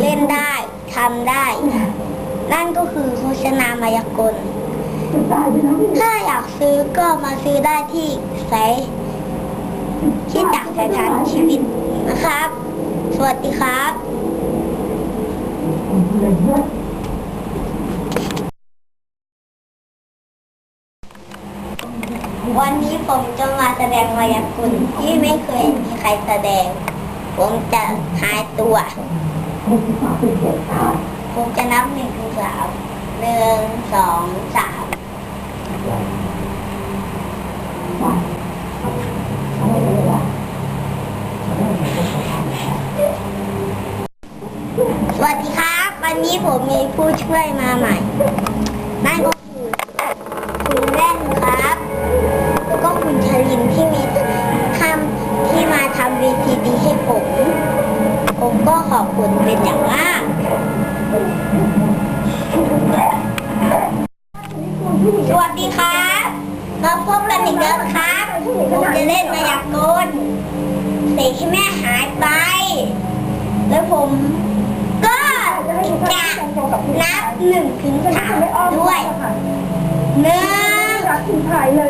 เล่นได้ทำได้ นั่นก็คือโฆษณามายากล ถ้าอยากซื้อก็มาซื้อได้ที่สายที่ดจากสายางชีวิตนะครับ สวัสดีครับวันนี้ผมจะมาแสดงมายากลที่ไม่เคยมีใครแสดง ผมจะหายตัว ผมจะนับหนึ่งถึงสามหนึ่งสองสามสวัสดีครับ วันนี้ผมมีผู้ช่วยมาใหม่นั่นก็คือคุณแว่น ขอบคุณเป็นอย่างมากสวัสดีครับมาพบกันอีกแล้วครับผมจะเล่นมายากลเด็กที่แม่หายไป แล้วผมก็จะนับหนึ่งถึงสามด้วยหนึ่งรักคุณไทยเลยสนะอง